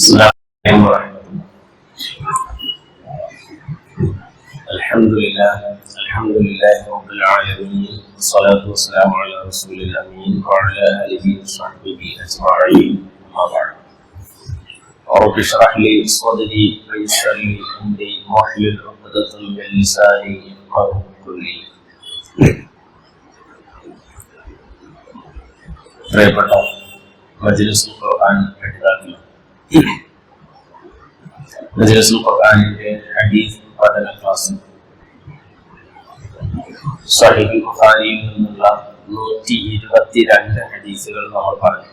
السلام عليكم ورحمة الله الحمد لله الحمد لله رب العالمين والصلاة والسلام على رسول الأمين وعلى آله وصحبه أجمعين أما بعد رب اشرح لي صدري ويسر لي أمري واحلل عقدة من لساني يفقهوا قولي പ്രിയപ്പെട്ട മജ്ലിസുൽ ഖുർആൻ പഠിതാക്കൾ മജ്ലിസുൽ ഖുർആനിന്റെ ഹദീസ് പഠന ക്ലാസ് സഹിഹ് ബുഖാരിയിൽ നിന്നുള്ള നൂറ്റി ഇരുപത്തിരണ്ട് ഹദീസുകൾ നമ്മൾ പറഞ്ഞു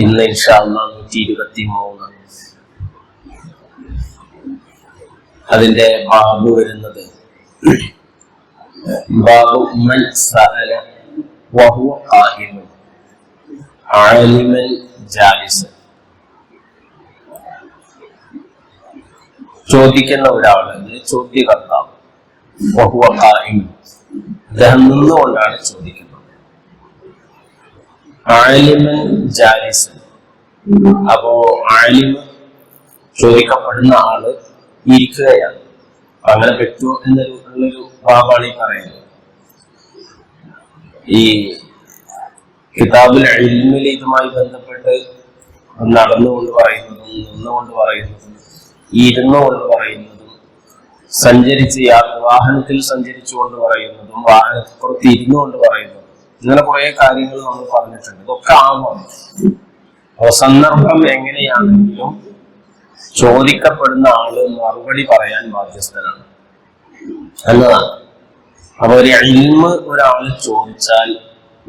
ഇന്ന് ഇൻഷാല്ല നൂറ്റി ഇരുപത്തി അതിന്റെ ബാബു വരുന്നത് ബാബു മൻ സഅല വഹുവ ആലിമൻ. ആലിമൻ ജാലിസൻ ചോദിക്കുന്ന ഒരാൾ ചോദ്യകർത്താവ് അദ്ദേഹം നിന്നുകൊണ്ടാണ് ചോദിക്കുന്നത്. ആലിമൻ ജാലിസ്. അപ്പോ ആലിമൻ ചോദിക്കപ്പെടുന്ന ആൾ ഇരിക്കുകയാണ്. അങ്ങനെ പറ്റുമോ എന്നൊരു ഉള്ളൊരു ബാബാണ് ഈ പറയുന്നത് ഈ കിതാബുൽ ഇൽമിൽ ഇതുമായി ബന്ധപ്പെട്ട് നടന്നുകൊണ്ട് പറയുന്നതും നിന്നുകൊണ്ട് പറയുന്നതും ഇരുന്നുകൊണ്ട് പറയുന്നതും സഞ്ചരിച്ച് വാഹനത്തിൽ സഞ്ചരിച്ചുകൊണ്ട് പറയുന്നതും വാഹനത്തിൽ പുറത്ത് ഇരുന്നുകൊണ്ട് പറയുന്നതും ഇങ്ങനെ കുറെ കാര്യങ്ങൾ നമ്മൾ പറഞ്ഞിട്ടുണ്ട്. ഇതൊക്കെ ആവാം. സന്ദർഭം എങ്ങനെയാണെങ്കിലും ചോദിക്കപ്പെടുന്ന ആൾ മറുപടി പറയാൻ ബാധ്യസ്ഥനാണ്. എന്നതാണ്. അപ്പൊ ഒരു അഴിമ് ഒരാൾ ചോദിച്ചാൽ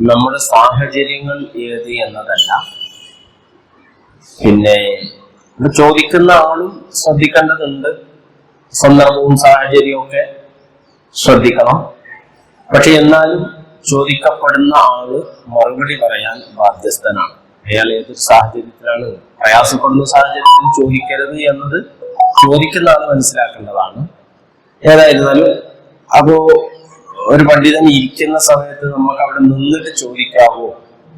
നമ്മുടെ സാഹചര്യങ്ങൾ ഏത് എന്നതല്ല. പിന്നെ ചോദിക്കുന്ന ആളും ശ്രദ്ധിക്കേണ്ടതുണ്ട്. സന്ദർഭവും സാഹചര്യവും ഒക്കെ ശ്രദ്ധിക്കണം. പക്ഷെ എന്നാലും ചോദിക്കപ്പെടുന്ന ആൾ മറുപടി പറയാൻ ബാധ്യസ്ഥനാണ്. അയാൾ ഏതൊരു സാഹചര്യത്തിലാണ് പ്രയാസപ്പെടുന്ന സാഹചര്യത്തിൽ ചോദിക്കരുത് എന്നത് ചോദിക്കുന്ന ആൾ മനസ്സിലാക്കേണ്ടതാണ്. ഏതായിരുന്നാലും അപ്പോ ഒരു പണ്ഡിതൻ ഇരിക്കുന്ന സമയത്ത് നമുക്ക് അവിടെ നിന്നിട്ട് ചോദിക്കാവോ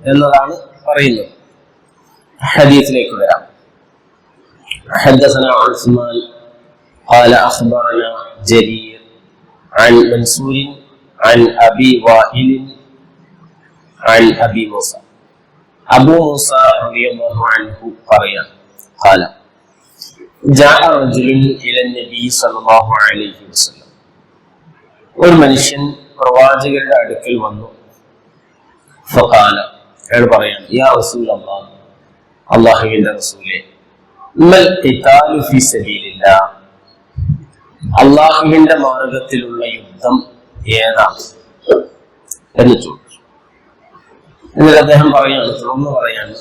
എന്നതാണ് പറയുന്നത് ഹദീസിലേക്ക് വരാം حدثنا عثمان قال أخبرنا جرير عن منصور عن أبي وائل عن أبي موسى أبو موسى رضي الله عنه قريا قال جاء رجل إلى النبي صلى الله عليه وسلم ഒരു മനുഷ്യൻ പ്രവാചകന്റെ അടുക്കൽ വന്നു. ഫഹാല അയാൾ പറയാണ് യാ റസൂൽ അള്ളാഹ് അള്ളാഹുവിന്റെ റസൂലെ അള്ളാഹുവിന്റെ മാർഗത്തിലുള്ള യുദ്ധം ഏതാണ്? എന്ന് ചോദിച്ചു. എന്നിട്ട് അദ്ദേഹം പറയാണ് തുടർന്ന് പറയാണ്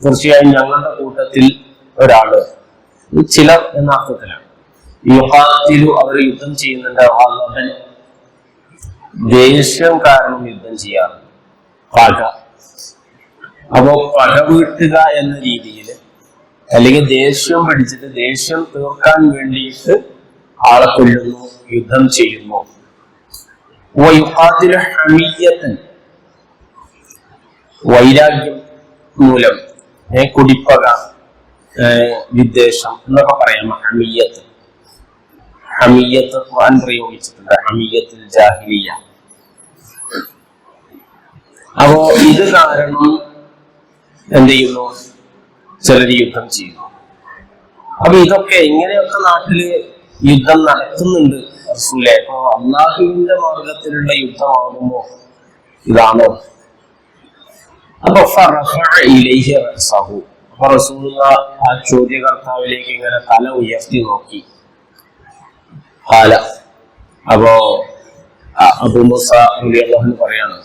തീർച്ചയായും ഞങ്ങളുടെ കൂട്ടത്തിൽ ഒരാൾ. ചിലർ എന്ന അർത്ഥത്തിലാണ്. യുഹാത്തിലു അവർ യുദ്ധം ചെയ്യുന്നുണ്ട്. അള്ളാഹൻ ദേഷ്യം കാരണം യുദ്ധം ചെയ്യാറുണ്ട് പക. അപ്പോ പക വീട്ടുക എന്ന രീതിയിൽ അല്ലെങ്കിൽ ദേഷ്യം പിടിച്ചിട്ട് ദേഷ്യം തീർക്കാൻ വേണ്ടിയിട്ട് ആളെ കൊല്ലുന്നു യുദ്ധം ചെയ്യുന്നു. ഹമീയത്തൻ. വൈരാഗ്യം മൂലം. കുടിപ്പക. വിദ്വേഷം എന്നൊക്കെ പറയാം. ഹമിയത്ത്. ഹമിയത്ത് ഖുർആൻ പ്രയോഗിച്ചിട്ടുണ്ട്. ഹമിയത്തിൽ ജാഹിലിയ. അപ്പോ ഇത് കാരണം എന്ത് ചെയ്യുന്നു? ചിലർ യുദ്ധം ചെയ്യുന്നു. അപ്പൊ ഇതൊക്കെ ഇങ്ങനെയൊക്കെ നാട്ടിൽ യുദ്ധം നടക്കുന്നുണ്ട്? റസൂലെ അപ്പൊ അള്ളാഹുവിന്റെ മാർഗത്തിലുള്ള യുദ്ധമാകുമ്പോ ഇതാണോ? അപ്പൊ. ആ ചോദ്യകർത്താവിലേക്ക് ഇങ്ങനെ തല ഉയർത്തി നോക്കി. അപ്പോ അബു മൂസ പറയാണ്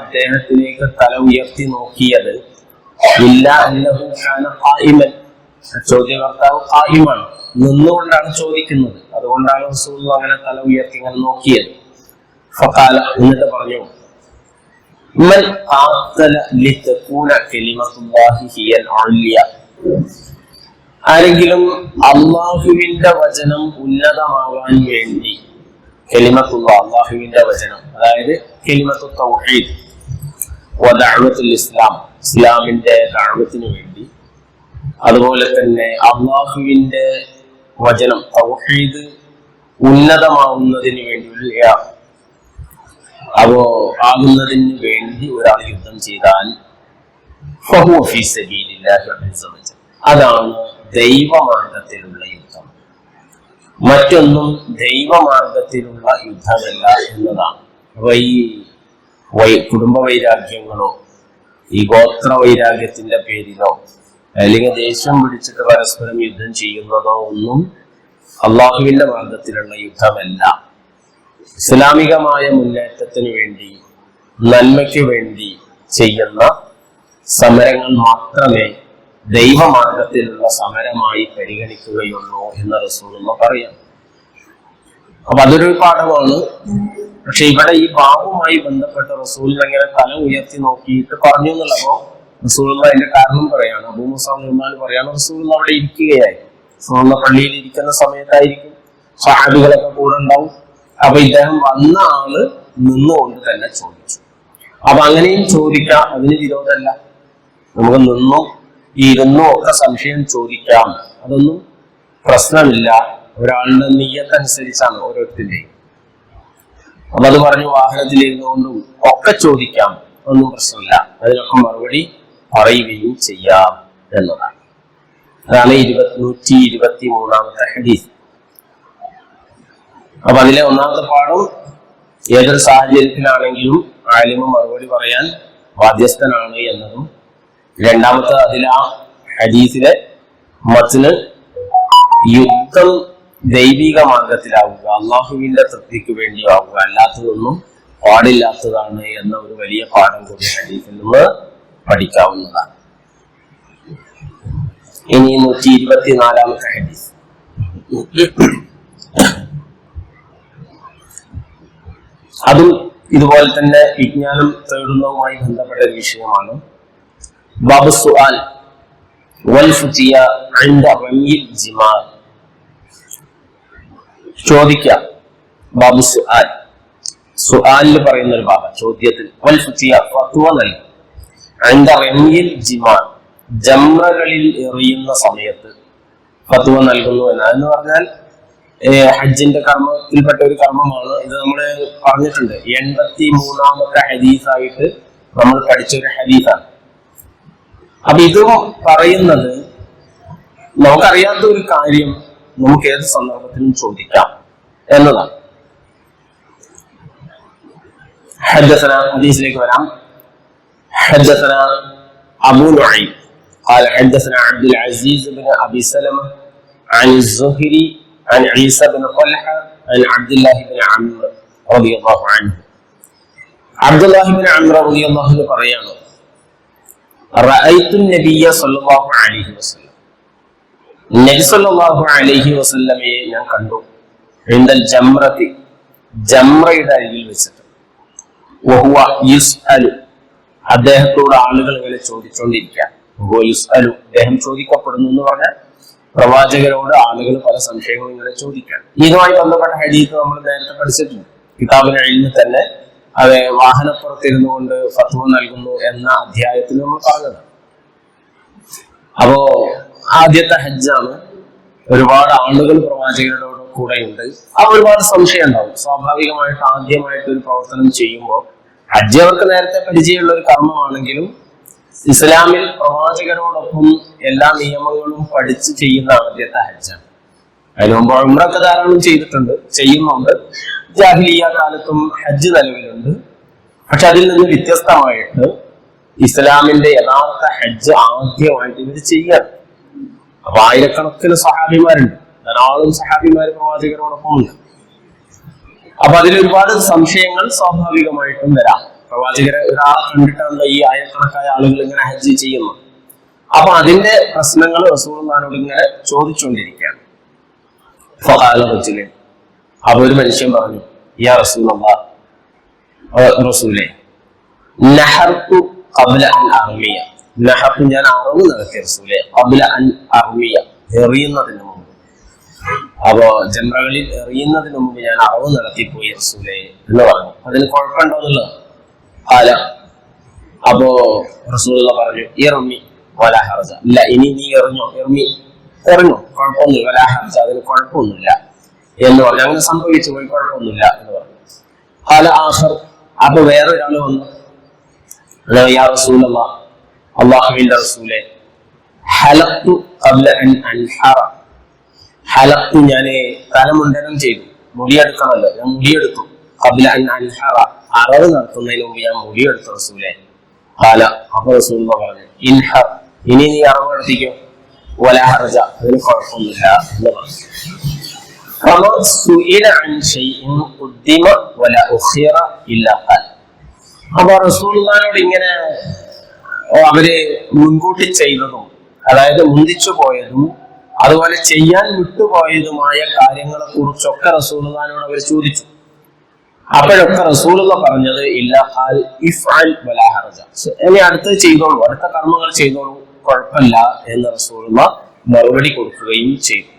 അദ്ദേഹത്തിലേക്ക് തല ഉയർത്തി നോക്കിയത് ഇല്ല ഖാന ചോദ്യകർത്താവ് ആയിമാണ് നിന്നുകൊണ്ടാണ് ചോദിക്കുന്നത്. അതുകൊണ്ടാണ് റസൂലുള്ള അങ്ങനെ തല ഉയർത്തി ഇങ്ങനെ നോക്കിയത്. എന്നിട്ട് പറഞ്ഞു ആരെങ്കിലും അള്ളാഹുവിന്റെ വചനം ഉന്നതമാവാൻ വേണ്ടി അള്ളാഹുവിന്റെ വചനം അതായത് തൗഹീദ് ഇസ്ലാം ഇസ്ലാമിന്റെ ദഅവത്തിനു വേണ്ടി അതുപോലെ തന്നെ അള്ളാഹുവിന്റെ വചനം തൗഹീദ് ഉന്നതമാവുന്നതിന് വേണ്ടി അപ്പോ ആകുന്നതിന് വേണ്ടി ഒരാൾ യുദ്ധം ചെയ്താൽ. അതാണ് ദൈവമാർഗത്തിലുള്ള യുദ്ധം. മറ്റൊന്നും ദൈവമാർഗത്തിലുള്ള യുദ്ധമല്ല എന്നതാണ്. അപ്പൊ ഈ വൈ കുടുംബ വൈരാഗ്യങ്ങളോ ഈ ഗോത്ര വൈരാഗ്യത്തിന്റെ പേരിലോ അല്ലെങ്കിൽ ദേഷ്യം പിടിച്ചിട്ട് പരസ്പരം യുദ്ധം ചെയ്യുന്നതോ ഒന്നും അള്ളാഹുവിന്റെ മാർഗത്തിലുള്ള യുദ്ധമല്ല. ഇസ്ലാമികമായ മുന്നേറ്റത്തിന് വേണ്ടി നന്മയ്ക്ക് വേണ്ടി ചെയ്യുന്ന സമരങ്ങൾ മാത്രമേ ദൈവമാർഗത്തിലുള്ള സമരമായി പരിഗണിക്കുകയുള്ളൂ എന്ന് റസൂലുള്ള പറയാം. അപ്പൊ അതൊരു പാഠമാണ്. പക്ഷെ ഇവിടെ ഈ ബാബുമായി ബന്ധപ്പെട്ട റസൂലിനെ അങ്ങനെ തല ഉയർത്തി നോക്കിയിട്ട് പറഞ്ഞു എന്നുള്ളപ്പോ റസൂലമ്മ അതിന്റെ കാരണം പറയാണ്. അബൂ മുസാൻ പറയാണ് റസൂലുള്ള അവിടെ ഇരിക്കുകയായി റസൂലമ്മ പള്ളിയിൽ ഇരിക്കുന്ന സമയത്തായിരിക്കും. സഹാബികളൊക്കെ കൂടെ ഉണ്ടാവും. അപ്പൊ ഇദ്ദേഹം വന്ന ആൾ നിന്നുകൊണ്ട് തന്നെ ചോദിച്ചു. അപ്പൊ അങ്ങനെയും ചോദിക്കാം. അതിന് വിരോധമല്ല. നമുക്ക് നിന്നോ ഇരുന്നോ ഒക്കെ സംശയം ചോദിക്കാം. അതൊന്നും പ്രശ്നമില്ല. ഒരാളുടെ നീയത്തനുസരിച്ചാണ് ഓരോരുത്തരുടെയും. അപ്പൊ അത് പറഞ്ഞു വാഹനത്തിൽ ഇരുന്നുകൊണ്ടും ഒക്കെ ചോദിക്കാം. ഒന്നും പ്രശ്നമില്ല. അതിനൊക്കെ മറുപടി പറയുകയും ചെയ്യാം എന്നതാണ്. അതാണ് ഇരുപത്തി നൂറ്റി ഇരുപത്തി മൂന്നാമത്തെ ഹദീസ്. അപ്പൊ അതിലെ ഒന്നാമത്തെ പാഠം ഏതൊരു സാഹചര്യത്തിലാണെങ്കിലും ആലിമ മറുപടി പറയാൻ ബാധ്യസ്ഥനാണ് എന്നതും രണ്ടാമത്തെ അതിൽ ആ ഹദീസിലെ മത്തിന് യുദ്ധം ദൈവിക മാർഗത്തിലാവുക അള്ളാഹുവിന്റെ തൃപ്തിക്ക് വേണ്ടി ആവുക അല്ലാത്തതൊന്നും പാടില്ലാത്തതാണ് എന്ന ഒരു വലിയ പാഠം കൂടി ഹദീസിൽ നിന്ന് പഠിക്കാവുന്നതാണ്. ഇനി നൂറ്റി ഇരുപത്തിനാലാമത്തെ ഹദീസ്. അതും ഇതുപോലെ തന്നെ വിജ്ഞാനം തേടുന്നതുമായി ബന്ധപ്പെട്ട ഒരു വിഷയമാണ്. ബാബു സുആൽ ചോദിക്ക ബാബു സുആൽ സുആലിൽ പറയുന്ന ഒരു ഭാഗം ചോദ്യത്തിൽ. ഫത്വ നൽകും. അണ്ട റമ്യിൽ ജിമാൻ ജമ്മകളിൽ എറിയുന്ന സമയത്ത് ഫത്വ നൽകുന്നു എന്നാ എന്ന് പറഞ്ഞാൽ ഹജ്ജിന്റെ കർമ്മത്തിൽപ്പെട്ട ഒരു കർമ്മമാണ് ഇത് നമ്മൾ പറഞ്ഞിട്ടുണ്ട് എൺപത്തി മൂന്നാമത്തെ ഹദീസായിട്ട് നമ്മൾ പഠിച്ച ഒരു ഹദീസാണ് അപ്പൊ ഇത് പറയുന്നത് നമുക്കറിയാത്ത ഒരു കാര്യം നമുക്ക് ഏത് സന്ദർഭത്തിലും ചോദിക്കാം എന്നതാണ് حدثنا حديث لك ورام حدثنا أبو نعيم قال حدثنا عبد العزيز بن أبي سلمة عن الزهري عن عيسى بن طلحة عن عبد الله بن عمرو رضي الله عنه عبد الله بن عمرو رضي الله عنه പറയാണ് റഅയ്തു നബിയ സല്ലല്ലാഹു അലൈഹി വസല്ലം നബി സല്ലല്ലാഹു അലൈഹി വസല്ലമയെ ഞാൻ കണ്ടു ഇൻദൽ ജംറത്തി ജംറയുടെ അരികിൽ വെച്ചിട്ട് വഹുവ യുസ്അലു അദ്ദേഹത്തോട് ആളുകൾ ഇങ്ങനെ ചോദിച്ചുകൊണ്ടിരിക്കുക വഹുവ യുസ്അലു അദ്ദേഹം ചോദിക്കപ്പെടുന്നു എന്ന് പറഞ്ഞാൽ പ്രവാചകരോട് ആളുകൾ പല സംശയങ്ങളും ഇങ്ങനെ ചോദിക്കാൻ. ഇതുമായി ബന്ധപ്പെട്ട ഹരീത്ത് നമ്മൾ നേരത്തെ പഠിച്ചിട്ടുണ്ട്. കിതാബിന് അഴിഞ്ഞ് തന്നെ അത് വാഹനപ്പുറത്തിരുന്നു കൊണ്ട് ഫത്വ നൽകുന്നു എന്ന അധ്യായത്തിൽ നമ്മൾ പറഞ്ഞത് അപ്പോ ആദ്യത്തെ ഹജ്ജാണ്. ഒരുപാട് ആളുകൾ പ്രവാചകരോട് കൂടെയുണ്ട്. ആ ഒരുപാട് സംശയം ഉണ്ടാവും. സ്വാഭാവികമായിട്ട് ആദ്യമായിട്ട് ഒരു പ്രവർത്തനം ചെയ്യുമ്പോൾ ഹജ്ജ് അവർക്ക് നേരത്തെ പരിചയമുള്ള ഒരു കർമ്മമാണെങ്കിലും ഇസ്ലാമിൽ പ്രവാചകരോടൊപ്പം എല്ലാ നിയമങ്ങളും പഠിച്ച് ചെയ്യുന്ന ആദ്യത്തെ ഹജ്ജാണ് അതിന് മുമ്പ് ഉമ്രൊക്കെ ധാരാളം ചെയ്തിട്ടുണ്ട് ചെയ്യുന്നുണ്ട്. ജാഹിലിയ കാലത്തും ഹജ്ജ് നിലവിലുണ്ട്. പക്ഷെ അതിൽ നിന്ന് വ്യത്യസ്തമായിട്ട് ഇസ്ലാമിന്റെ യഥാർത്ഥ ഹജ്ജ് ആദ്യമായിട്ട് ഇവർ ചെയ്യാണ് അപ്പൊ ആയിരക്കണക്കിന് സഹാബിമാരുണ്ട്. ധാരാളം സഹാബിമാർ പ്രവാചകരോടൊപ്പം ഉണ്ട് അപ്പൊ അതിൽ ഒരുപാട് സംശയങ്ങൾ സ്വാഭാവികമായിട്ടും വരാം. പ്രവാചകരെ ഒരാളെ കണ്ടിട്ടാണല്ലോ ഈ ആയിരക്കണക്കായ ആളുകൾ ഇങ്ങനെ ഹജ്ജ് ചെയ്യുന്നു. അപ്പൊ അതിന്റെ പ്രശ്നങ്ങൾ റസൂൽമാനോട് ഇങ്ങനെ ചോദിച്ചുകൊണ്ടിരിക്കുകയാണ്. ഫഖാല റജുലൻ അപ്പൊ ഒരു മനുഷ്യൻ പറഞ്ഞു യാ റസൂൽ റസൂലേ നഹർത്തു ഖബ്ല അൻ അർമിയ. നഹർത്തു ഞാൻ അറിവ് നടത്തിയ റസൂലേ കബല അൻ അർമിയ എറിയുന്നതിന് മുമ്പ്. അപ്പോ ജനറലിൽ എറിയുന്നതിന് മുമ്പ് ഞാൻ അറവ് നടത്തിപ്പോയി റസൂലെ എന്ന് പറഞ്ഞു. അതിന് കുഴപ്പമുണ്ടോ എന്നുള്ളത്? അല്ല അപ്പോ റസൂല പറഞ്ഞു ഇറങ്ങി വലാഹർജ ഇല്ല ഇനി നീ എറിഞ്ഞോ എറിഞ്ഞി എറിഞ്ഞോ കുഴപ്പമൊന്നുമില്ല. വലാഹർജ അതിന് കുഴപ്പമൊന്നുമില്ല. എന്ന് പറഞ്ഞു. അങ്ങനെ സംഭവിച്ചു പോയി കുഴപ്പമൊന്നുമില്ല എന്ന് പറഞ്ഞു. ഹാല ആഖർ. അപ്പൊ വേറൊരാൾ വന്നു. യാ റസൂലല്ല അള്ളാഹുവിന്റെ റസൂലെ ഹലത്തു ഖബ്ല അൻ അൻഹറ. ഹലത്തു ഞാൻ തലമുണ്ടനം ചെയ്തു. മുടിയെടുക്കണമല്ലോ. ഞാൻ മുടിയെടുത്തു. കബ്ല അൻ അൻഹറ. അറവ് നടത്തുന്നതിന് മുമ്പ് ഞാൻ മുടിയെടുത്ത റസൂലെ. കാല അപ്പൊ റസൂൽ പറഞ്ഞു ഇൻഹ. ഇനി നീ അറവ് നടത്തിക്കും? വല ഹർജ. അതിന് കുഴപ്പമൊന്നുമില്ല എന്ന് പറഞ്ഞു. അപ്പൊ റസൂൽമാനോട് ഇങ്ങനെ അവർ മുൻകൂട്ടി ചെയ്തതും അതായത് മുന്തിച്ചു പോയതും അതുപോലെ ചെയ്യാൻ വിട്ടുപോയതുമായ കാര്യങ്ങളെ കുറിച്ചൊക്കെ റസൂൽമാനോട് അവർ ചോദിച്ചു. അപ്പോഴൊക്കെ റസൂലുള്ള പറഞ്ഞത് ഇനി അടുത്ത് ചെയ്തോളൂ. അടുത്ത കർമ്മങ്ങൾ ചെയ്തോളൂ. കുഴപ്പമില്ല എന്ന് റസൂലുള്ള മറുപടി കൊടുക്കുകയും ചെയ്തു.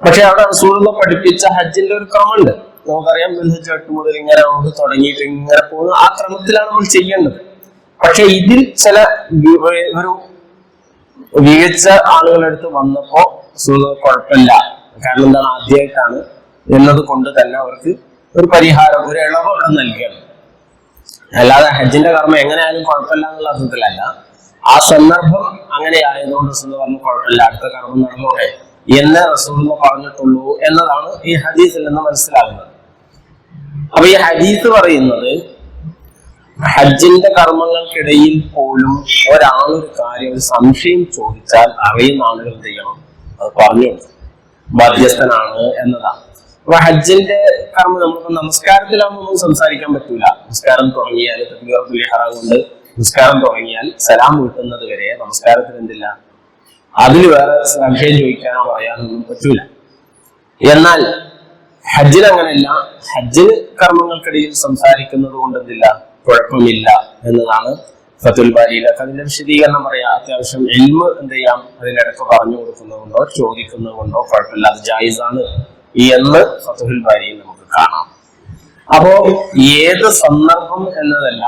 പക്ഷെ അവിടെ റസൂലുള്ള പഠിപ്പിച്ച ഹജ്ജിന്റെ ഒരു ക്രമമുണ്ട്. നമുക്കറിയാം ബിൽഹജ് എട്ട് മുതൽ ഇങ്ങനെ നമുക്ക് തുടങ്ങിയിട്ട് ഇങ്ങനെ പോകുന്ന ആ ക്രമത്തിലാണ് നമ്മൾ ചെയ്യേണ്ടത്. പക്ഷെ ഇതിൽ ചില ഒരു വികച്ച ആളുകളെടുത്ത് വന്നപ്പോ റസൂലുള്ള കുഴപ്പമില്ല. കാരണം എന്താണ്? ആദ്യമായിട്ടാണ് എന്നത് കൊണ്ട് തന്നെ അവർക്ക് ഒരു പരിഹാരം ഒരു ഇളവ് അവിടെ നൽകണം. അല്ലാതെ ഹജ്ജിന്റെ കർമ്മം എങ്ങനെയായാലും കുഴപ്പമില്ല എന്നുള്ള അർത്ഥത്തിലല്ല. ആ സന്ദർഭം അങ്ങനെ ആയതുകൊണ്ട് റസൂൽ പറഞ്ഞു കുഴപ്പമില്ല അടുത്ത കർമ്മം നടന്നോട്ടെ എന്ന് റസൂൽ പറഞ്ഞിട്ടുള്ളൂ എന്നതാണ് ഈ ഹദീസിൽ നിന്ന് മനസ്സിലാകുന്നത്. അപ്പൊ ഈ ഹദീസ് പറയുന്നത് ഹജ്ജിന്റെ കർമ്മങ്ങൾക്കിടയിൽ പോലും ഒരാളൊരു കാര്യം ഒരു സംശയം ചോദിച്ചാൽ അറിയുന്ന ആളുകൾ ചെയ്യണം? അത് പറഞ്ഞു. മധ്യസ്ഥനാണ് എന്നതാണ്. അപ്പൊ ഹജ്ജിന്റെ കർമ്മം നമുക്ക് നമസ്കാരത്തിലാവുമ്പോൾ സംസാരിക്കാൻ പറ്റൂല. നമസ്കാരം തുടങ്ങിയാൽ ഹറാം കൊണ്ട് നമസ്കാരം തുടങ്ങിയാൽ സലാം കിട്ടുന്നത് വരെ നമസ്കാരത്തിന് എന്തില്ല? അതിൽ വേറെ സംശയം ചോദിക്കാനോ പറയാനൊന്നും പറ്റൂല. എന്നാൽ ഹജ്ജിൽ അങ്ങനെയല്ല. ഹജ്ജിൽ കർമ്മങ്ങൾക്കിടയിൽ സംസാരിക്കുന്നത് കൊണ്ട് എന്തില്ല? കുഴപ്പമില്ല എന്നതാണ് ഫത്തുൽ ബാലിയിലൊക്കെ അതിന്റെ വിശദീകരണം പറയാം. അത്യാവശ്യം എൽമ് എന്ത് ചെയ്യാം? അതിനിടയ്ക്ക് പറഞ്ഞു കൊടുക്കുന്നത് കൊണ്ടോ ചോദിക്കുന്നത് കൊണ്ടോ കുഴപ്പമില്ല. അത് ജായിസാണ്. എന്ന് ഫത്തുഹുൽ ബാരിയിൽ നമുക്ക് കാണാം. അപ്പോ ഏത് സന്ദർഭം എന്നതല്ല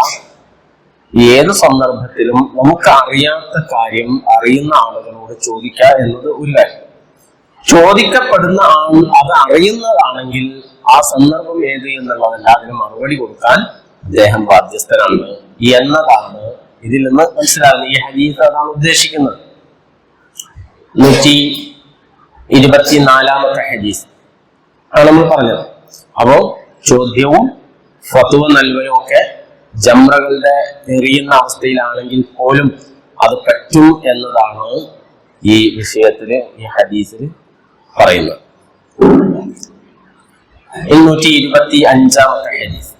ഏത് സന്ദർഭത്തിലും നമുക്ക് അറിയാത്ത കാര്യം അറിയുന്ന ആളുകളോട് ചോദിക്കുക എന്നത് ഒരു കാര്യം. ചോദിക്കപ്പെടുന്ന ആൾ അത് അറിയുന്നതാണെങ്കിൽ ആ സന്ദർഭം ഏത് എന്നുള്ളതല്ല അതിന് മറുപടി കൊടുക്കാൻ അദ്ദേഹം ബാധ്യസ്ഥനാണ്. എന്നതാണ് ഇതിൽ നിന്ന് മനസ്സിലാകുന്നത്. ഈ ഹദീസ് അതാണ് ഉദ്ദേശിക്കുന്നത്. നൂറ്റി ഇരുപത്തിനാലാമത്തെ ഹദീസ്. ആണ് നമ്മൾ പറഞ്ഞത്. അപ്പോ ചോദ്യവും ഫത്വ നൽകലും ഒക്കെ ജംറകളുടെ എറിയുന്ന അവസ്ഥയിലാണെങ്കിൽ പോലും അത് പറ്റും എന്നതാണ് ഈ വിഷയത്തിൽ ഈ ഹദീസിൽ പറയുന്നത്. എണ്ണൂറ്റി ഇരുപത്തി അഞ്ചാമത്തെ ഹദീസ്.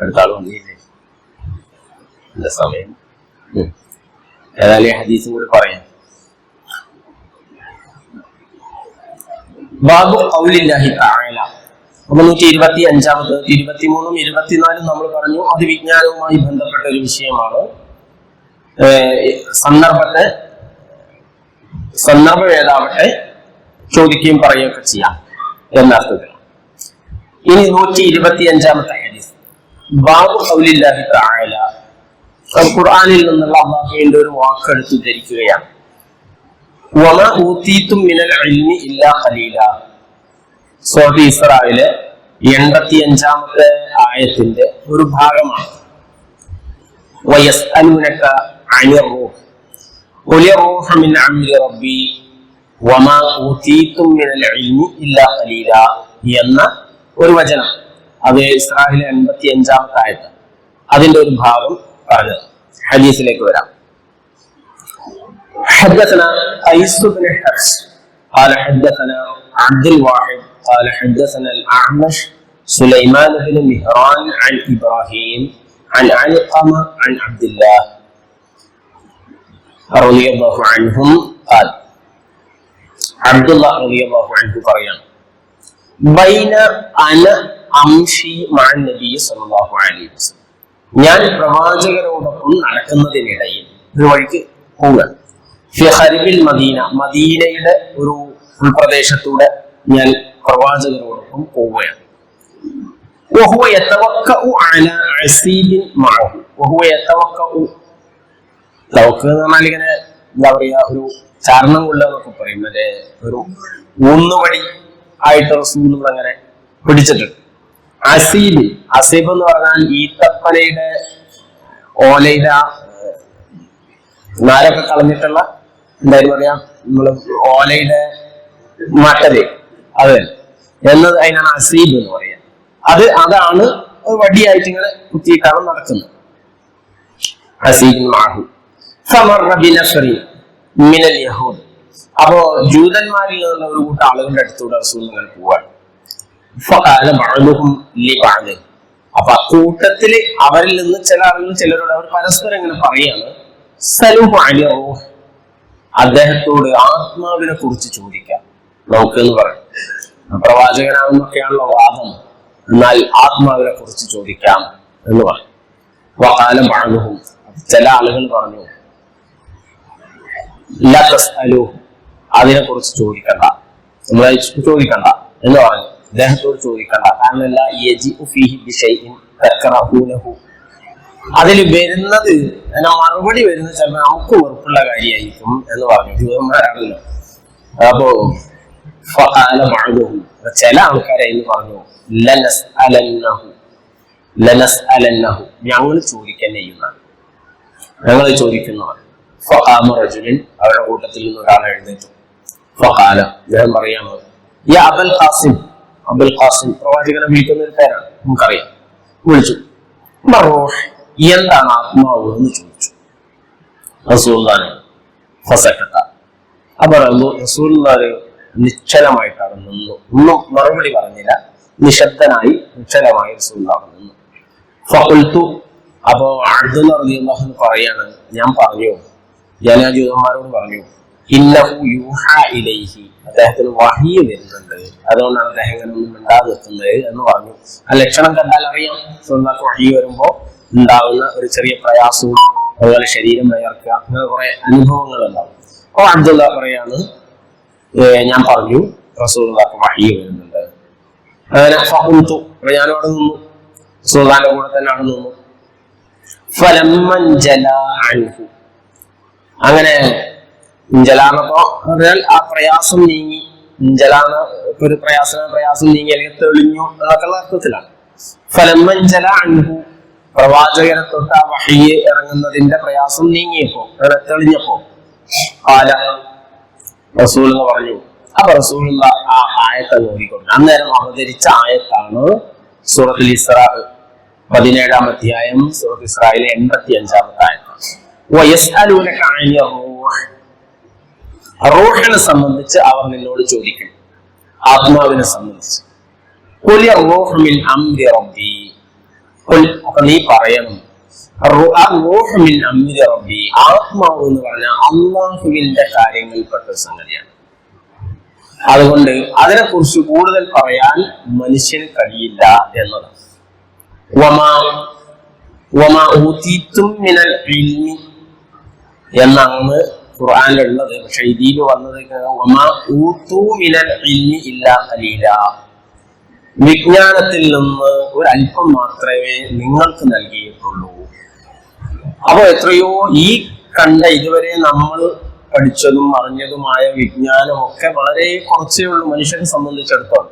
അടുത്താൾ വന്നില്ലേ? സമയം. ഏതായാലും ഹദീസും കൂടി പറയാം. ബാബു ഔലില്ലാഹി തആല. അപ്പൊ നൂറ്റി ഇരുപത്തി അഞ്ചാമത് ഇരുപത്തിമൂന്നും ഇരുപത്തിനാലും നമ്മൾ പറഞ്ഞു അത് വിജ്ഞാനവുമായി ബന്ധപ്പെട്ട ഒരു വിഷയമാണ്. സന്ദർഭത്തെ സന്ദർഭം ഏതാവട്ടെ ചോദിക്കുകയും പറയുകയൊക്കെ ചെയ്യാം എന്നർത്ഥത്തിൽ ഇനി നൂറ്റി ഇരുപത്തി അഞ്ചാമത്തെ ഹദീസ്. ബാബു ഖൗലില്ലാഹി തആല അത് ഖുർആനിൽ നിന്നുള്ള അള്ളാഹുവിന്റെ ഒരു വാക്കെടുത്ത് ധരിക്കുകയാണ് വമ ഊതീതും മിനൽ ഇൽമി ഇല്ലാ ഖലീല സൂറത്ത് ഇസ്രായിലെ എൺപത്തി അഞ്ചാമത്തെ ആയത്തിന്റെ ഒരു ഭാഗമാണ് വയസ്അലൂനക അനിർ റൂഹ് قل الروح من أمر ربي وما أوتيتم من العلم إلا قليلا എന്ന ഒരു വചനം അത് ഇസ്രാഹിലെ എൺപത്തി അഞ്ചാമത്തെ ആയത്ത് അതിന്റെ ഒരു ഭാഗം പറഞ്ഞത് ഹദീസിലേക്ക് വരാം حدثنا قيس بن حفص قال حدثنا عبد الواحد قال حدثنا الأعمش سليمان بن مهران عن إبراهيم عن علقمة عن عبد الله رضي الله عنهم قال عبد الله رضي الله عنه പറയാണ് ബൈന അന അംഷി മഅൻ നബി സല്ലല്ലാഹു അലൈഹി വസല്ലം ഞാൻ പ്രവാചകരോടൊപ്പം നടക്കുന്നതിനിടയിൽ ഒരു വഴിക്ക് പോവുകയാണ് ഫി ഹരിബിൽ മദീന മദീനയുടെ ഒരു ഉൾപ്രദേശത്തൂടെ ഞാൻ പ്രവാചകരോടൊപ്പം പോവുകയാണ് وهو يتوكأ على عسيب معه وهو يتوكأ തവക്ക് എന്ന് പറഞ്ഞാൽ ഇങ്ങനെ എന്താ പറയാ ഒരു ചാരണം കൊള്ളുക എന്നൊക്കെ പറയും മറ്റേ ഒരു ഊന്നുവടി ആയിട്ട് റസൂൽ അങ്ങനെ പിടിച്ചിട്ടുണ്ട് അസീബ് അസീബ് എന്ന് പറഞ്ഞാൽ ഈത്തപ്പനയുടെ ഓലയുടെ ആ നാരൊക്കെ കളഞ്ഞിട്ടുള്ള എന്തായാലും പറയാ നമ്മൾ ഓലയുടെ മട്ടൽ അത്. എന്നത് അതിനാണ് അസീബ് എന്ന് പറയാ. അത് അതാണ് വടിയായിട്ട് ഇങ്ങനെ കുത്തിയിട്ടാണ് നടക്കുന്നത്. അസീബ് മാഹു മിനൽ യഹൂദ്. അപ്പോ ജൂതന്മാരിൽ നിന്നുള്ള ഒരു കൂട്ടം ആളുകളുടെ അടുത്തൂടെ റസൂൽ ഇങ്ങനെ പോവാണ്. അപ്പൊ കൂട്ടത്തിൽ അവരിൽ നിന്ന് ചില ആളുകൾ ചിലരോട് അവർ പരസ്പരം ഇങ്ങനെ പറയാണ് സലൂഹ് അലി റൂഹ്. അദ്ദേഹത്തോട് ആത്മാവിനെ കുറിച്ച് ചോദിക്കാം. നമുക്ക് എന്ന് പറയും. പ്രവാചകനാണെന്നൊക്കെയാണല്ലോ വാദം. എന്നാൽ ആത്മാവിനെ കുറിച്ച് ചോദിക്കാം എന്ന് പറയും. വകാലം പഴകും ചില ആളുകൾ പറഞ്ഞു അതിനെ കുറിച്ച് ചോദിക്കണ്ട. നമ്മളെ ചോദിക്കണ്ട. എന്ന് പറഞ്ഞു. അദ്ദേഹത്തോട് ചോദിക്കണ്ട. കാരണം അതിൽ വരുന്നത് മറുപടി വരുന്നത് ചിലപ്പോൾ നമുക്ക് ഉറപ്പുള്ള കാര്യമായിരിക്കും എന്ന് പറഞ്ഞു ജൂതന്മാരാണല്ലോ അപ്പോ ചില ആൾക്കാരായിരുന്നു പറഞ്ഞു ലനസ് അലന്നഹു ലനസ് അലന്നഹു ഞങ്ങൾ ചോദിക്കാൻ ചെയ്യുന്നതാണ്. ഞങ്ങൾ ചോദിക്കുന്നതാണ്. ഫഖാമ റജുലിൻ അവരുടെ കൂട്ടത്തിൽ നിന്ന് ഒരാൾ എഴുന്നേറ്റു. ഫഖാല ഞാൻ പറയാമോ ഈ അബൽ ഖാസിം. അബുൽ ഖാസിം പ്രവാചകനെ വിളിക്കുന്ന ഒരു പേരാണ് നമുക്കറിയാം. വിളിച്ചു. എന്താണ് ആത്മാവ് എന്ന് ചോദിച്ചു. റസൂൽദാനെ ഫസക്കട്ട അപ്പൊ റസൂൽദാന് നിശ്ചലമായിട്ടാണ് നിന്നു. ഒന്നും മറുപടി പറഞ്ഞില്ല. നിശബ്ദനായി നിശ്ചലമായി റസൂല്ലാണ് നിന്നു. ഫുൽത്തു അപ്പോ അൻഹു പറയാണ് ഞാൻ പറഞ്ഞു. ഞാൻ ആ ജൂതന്മാരോട് പറഞ്ഞു. ഇല്ലഹു യൂഹ ഇലൈഹി. അദ്ദേഹത്തിന് വഹിയ വരുന്നുണ്ട്. അതുകൊണ്ടാണ് അദ്ദേഹം ഇങ്ങനെ ഒന്നും മിണ്ടാതെ നിൽക്കുന്നത് എന്ന് പറഞ്ഞു. ആ ലക്ഷണം കണ്ടാൽ അറിയാം. സ്വന്തം വഹി വരുമ്പോ ഉണ്ടാകുന്ന ഒരു ചെറിയ പ്രയാസവും അതുപോലെ ശരീരം വയർക്കുക അങ്ങനെ കുറെ അനുഭവങ്ങൾ ഉണ്ടാവും അപ്പൊ അബ്ദുള്ള പറയാണ് ഞാൻ പറഞ്ഞു റസൂലുള്ളാഹിക്ക് വഴി വരുന്നുണ്ട്. അങ്ങനെ ഫഖുൽതു അപ്പൊ ഞാൻ അവിടെ നിന്നു. റസൂലുള്ളാഹിന്റെ കൂടെ തന്നെ അവിടെ നിന്നു. ജലാ അൻഹു. അങ്ങനെ ജലാന്നപ്പോ പറഞ്ഞാൽ ആ പ്രയാസം നീങ്ങി. ജലാന്ന ഒരു പ്രയാസം പ്രയാസം നീങ്ങി അല്ലെങ്കിൽ തെളിഞ്ഞു എന്നൊക്കെയുള്ള അർത്ഥത്തിലാണ്. ഫലമ്മഞ്ചല അൻഹു. പ്രവാചകനെ തൊട്ട് ആ വഹിയെ ഇറങ്ങുന്നതിന്റെ പ്രയാസം നീങ്ങിയപ്പോ തെളിഞ്ഞപ്പോ കാല റസൂൽ എന്ന് പറഞ്ഞു. അപ്പൊ റസൂൽ ആ ആയത്ത് നോക്കിക്കൊണ്ട് അന്നേരം അവതരിച്ച ആയത്താണ് സൂറത്തുൽ ഇസ്രാ. പതിനേഴാം അധ്യായം സൂറത്ത് ഇസ്രായിലെ എൺപത്തി അഞ്ചാമത്തെ ആയത്ത് റൂഹിനെ സംബന്ധിച്ച് അവർ നിന്നോട് ചോദിക്കും ആത്മാവിനെ സംബന്ധിച്ച്. നീ പറയണം. ആത്മാവ് എന്ന് പറഞ്ഞാൽ അള്ളാഹുവിന്റെ കാര്യങ്ങളിൽപ്പെട്ട സംഗതിയാണ്. അതുകൊണ്ട് അതിനെക്കുറിച്ച് കൂടുതൽ പറയാൻ മനുഷ്യന് കഴിയില്ല എന്നതാണ്. എന്നാണ് ഖുർആാനിലുള്ളത്. പക്ഷെ ഇതിൽ വന്നത് ഇൽമി ഇല്ലാ ഖലീല വിജ്ഞാനത്തിൽ നിന്ന് ഒരല്പം മാത്രമേ നിങ്ങൾക്ക് നൽകിയിട്ടുള്ളൂ. അപ്പോൾ എത്രയോ ഈ കണ്ട ഇതുവരെ നമ്മൾ പഠിച്ചതും അറിഞ്ഞതുമായ വിജ്ഞാനമൊക്കെ വളരെ കുറച്ചേ ഉള്ളൂ മനുഷ്യനെ സംബന്ധിച്ചിടത്തോളം.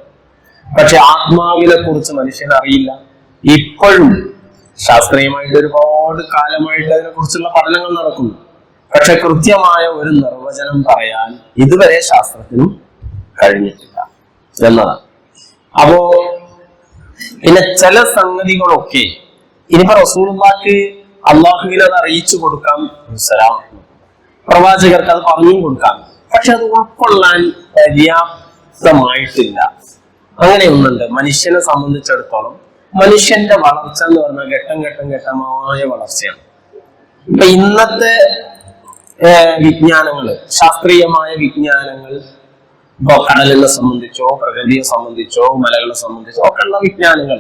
പക്ഷെ ആത്മാവിനെ കുറിച്ച് മനുഷ്യൻ അറിയില്ല. ഇപ്പോഴും ശാസ്ത്രീയമായിട്ട് ഒരുപാട് കാലമായിട്ട് അതിനെ കുറിച്ചുള്ള പഠനങ്ങൾ നടക്കുന്നു. പക്ഷെ കൃത്യമായ ഒരു നിർവചനം പറയാൻ ഇതുവരെ ശാസ്ത്രത്തിനും കഴിഞ്ഞിട്ടില്ല. എന്നതാണ്. അപ്പോ പിന്നെ ചില സംഗതികളൊക്കെ ഇനിയിപ്പോ റസൂൾമാർക്ക് അള്ളാഹുവിനെ അത് അറിയിച്ചു കൊടുക്കാം സലാം. പ്രവാചകർക്ക് അത് പറഞ്ഞും കൊടുക്കാം. പക്ഷെ അത് ഉൾക്കൊള്ളാൻ പര്യാപ്തമായിട്ടില്ല. അങ്ങനെയൊന്നുണ്ട്. മനുഷ്യനെ സംബന്ധിച്ചിടത്തോളം മനുഷ്യന്റെ വളർച്ച എന്ന് പറഞ്ഞാൽ ഘട്ടം ഘട്ടം ഘട്ടമായ വളർച്ചയാണ്. ഇപ്പൊ ഇന്നത്തെ വിജ്ഞാനങ്ങൾ ശാസ്ത്രീയമായ വിജ്ഞാനങ്ങൾ ഇപ്പൊ കടലിനെ സംബന്ധിച്ചോ പ്രകൃതിയെ സംബന്ധിച്ചോ മലകളെ സംബന്ധിച്ചോ ഒക്കെ ഉള്ള വിജ്ഞാനങ്ങൾ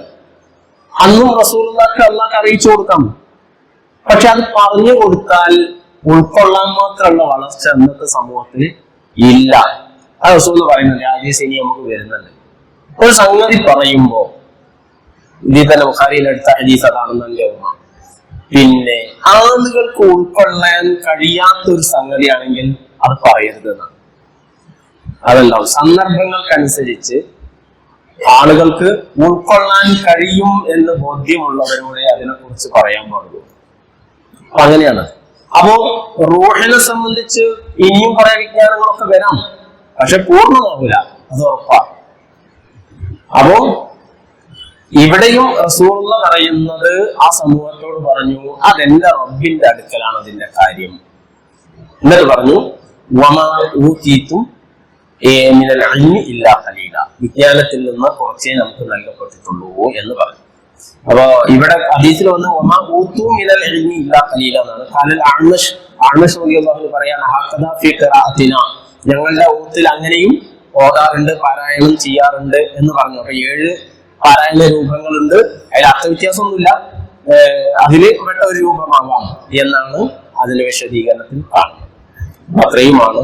അന്നും റസൂലുള്ളാഹിക്ക് അള്ളാഹ് അറിയിച്ചു കൊടുക്കാം. പക്ഷെ അത് പറഞ്ഞു കൊടുത്താൽ ഉൾക്കൊള്ളാൻ മാത്രമുള്ള വളർച്ച അന്നത്തെ സമൂഹത്തിൽ ഇല്ല. അത് റസൂൽ പറയുന്നത് ആദ്യ ഇനി നമുക്ക് വരുന്നുണ്ട്. ഒരു സംഗതി പറയുമ്പോ ഇതിൽ തന്നെ ബുഖാരിയിലെടുത്ത ഹദീസ് അതാണെന്ന് ഓർമ്മ പിന്നെ ആളുകൾക്ക് ഉൾക്കൊള്ളാൻ കഴിയാത്ത ഒരു സംഗതിയാണെങ്കിൽ അത് പറയരുത് അതല്ല സന്ദർഭങ്ങൾക്കനുസരിച്ച് ആളുകൾക്ക് ഉൾക്കൊള്ളാൻ കഴിയും എന്ന് ബോധ്യമുള്ളവരോടെ അതിനെ കുറിച്ച് പറയാൻ പാടുള്ളൂ. അങ്ങനെയാണ്. അപ്പോ റൂഹിനെ സംബന്ധിച്ച് ഇനിയും കുറെ വിജ്ഞാനങ്ങളൊക്കെ വരാം. പക്ഷെ പൂർണമാവില്ല അത് ഉറപ്പാണ്. അപ്പോ ഇവിടെയും റസൂള്ള പറയുന്നത് ആ സമൂഹത്തോട് പറഞ്ഞു അതെന്റെ റബ്ബിന്റെ അടുക്കലാണ് അതിന്റെ കാര്യം. എന്നിട്ട് പറഞ്ഞു വമാ ഊ ഇൽമി ഖലീല. വിജ്ഞാനത്തിൽ നിന്ന് കുറച്ചേ നമുക്ക് നൽകപ്പെട്ടിട്ടുള്ളൂ എന്ന് പറഞ്ഞു. അപ്പൊ ഇവിടെ ഹദീസിൽ വന്ന് ഒമാ ഊത്തു മിനൽ എഴുതി ഇല്ലാ ഖലീല എന്നാണ്. കാലൽ അണുഷ് അണുഷ് റളിയല്ലാഹു പറയാണ് ഹഖദ ഫി ഞങ്ങളുടെ ഊത്തിൽ അങ്ങനെയും ഓതാറുണ്ട് പാരായണം ചെയ്യാറുണ്ട് എന്ന് പറഞ്ഞു. അപ്പൊ ഏഴ് പാരായണ രൂപങ്ങളുണ്ട്. അതിൽ അർത്ഥവ്യത്യാസമൊന്നുമില്ല. അതിൽ പെട്ട ഒരു രൂപമാവാം എന്നാണ് അതിന്റെ വിശദീകരണത്തിൽ കാണുന്നത്. അത്രയുമാണ്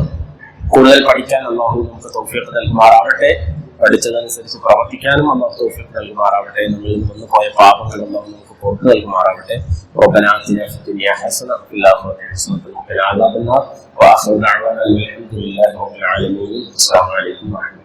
കൂടുതൽ പഠിക്കാൻ അള്ളാഹു നമുക്ക് തൗഫീഖ് നൽകുമാറാവട്ടെ പഠിച്ചതനുസരിച്ച് പ്രവർത്തിക്കാനും അള്ളാഹു തൗഫീഖ് നൽകുമാറാവട്ടെ നമ്മളിൽ നിന്ന് പോയ പാപങ്ങൾ അള്ളാഹു നമുക്ക് പുറത്തു നൽകുമാറാവട്ടെ ربنا آتنا في الدنيا حسنة وفي الآخرة حسنة وقنا عذاب النار وآخر دعوانا أن الحمد لله رب العالمين السلام عليكم ورحمة الله